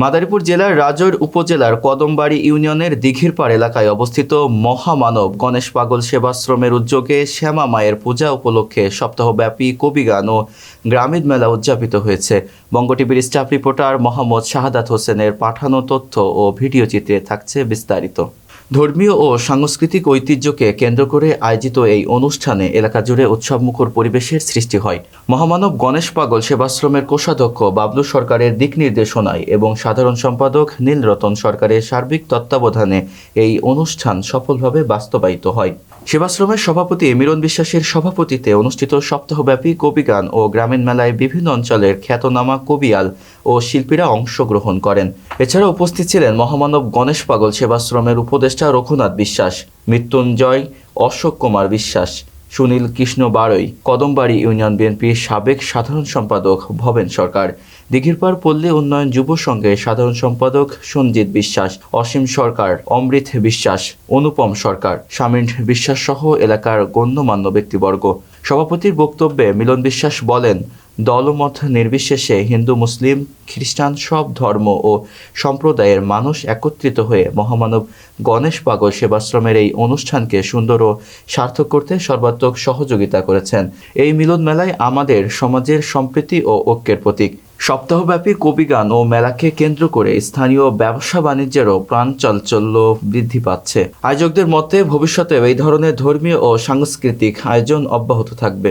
মাদারীপুর জেলার রাজৈর উপজেলার কদমবাড়ি ইউনিয়নের দীঘিরপাড় এলাকায় অবস্থিত মহামানব গণেশ পাগল সেবাশ্রমের উদ্যোগে শ্যামা মায়ের পূজা উপলক্ষে সপ্তাহব্যাপী কবিগান ও গ্রামীণ মেলা উদযাপিত হয়েছে। বঙ্গটিভির স্টাফ রিপোর্টার মোহাম্মদ শাহাদাত হোসেনের পাঠানো তথ্য ও ভিডিও চিত্রে থাকছে বিস্তারিত। ধর্মীয় ও সাংস্কৃতিক ঐতিহ্যকে কেন্দ্র করে আয়োজিত এই অনুষ্ঠানে এলাকা জুড়ে উৎসবমুখর পরিবেশের সৃষ্টি হয়। মহামানব গণেশ পাগল সেবাশ্রমের কোষাধ্যক্ষ বাবলু সরকারের দিক নির্দেশনায় এবং সাধারণ সম্পাদক নীলরতন সরকারের সার্বিক তত্ত্বাবধানে এই অনুষ্ঠান সফলভাবে বাস্তবায়িত হয়। সেবাশ্রমের সভাপতি মিলন বিশ্বাসের সভাপতিতে অনুষ্ঠিত সপ্তাহব্যাপী কবিগান ও গ্রামীণ মেলায় বিভিন্ন অঞ্চলের খ্যাতনামা কবিয়াল ও শিল্পীরা অংশগ্রহণ করেন। এছাড়া উপস্থিত ছিলেন মহামানব গণেশ পাগল সেবাশ্রমের উপদেষ্টা রঘুনাথ বিশ্বাস, মৃত্যুঞ্জয় অশোক কুমার বিশ্বাস সুনীল কৃষ্ণ বারৈ কদমবাড়ি ইউনিয়ন বিএনপির সাবেক সাধারণ সম্পাদক ভবেন সরকার। দিঘিরপাড় পল্লী উন্নয়ন যুব সংঘের সাধারণ সম্পাদক সঞ্জিত বিশ্বাস, অসীম সরকার অমৃত বিশ্বাস, অনুপম সরকার সামিন বিশ্বাস সহ এলাকার গণ্যমান্য ব্যক্তিবর্গ। সভাপতির বক্তব্যে মিলন বিশ্বাস বলেন, দলমত নির্বিশেষে হিন্দু, মুসলিম, খ্রিস্টান সব ধর্ম ও সম্প্রদায়ের মানুষ একত্রিত হয়ে মহামানব গণেশ পাগল সেবাশ্রমের এই অনুষ্ঠানকে সুন্দর ও সার্থক করতে সর্বাত্মক সহযোগিতা করেছেন। এই মিলন মেলায় আমাদের সমাজের সম্প্রীতি ও ঐক্যের প্রতীক। সপ্তাহব্যাপী কবিগান ও মেলাকে কেন্দ্র করে স্থানীয় ব্যবসা বাণিজ্যেরও প্রাণ চাঞ্চল্য বৃদ্ধি পাচ্ছে। আয়োজকদের মতে ভবিষ্যতে এই ধরনের ধর্মীয় ও সাংস্কৃতিক আয়োজন অব্যাহত থাকবে।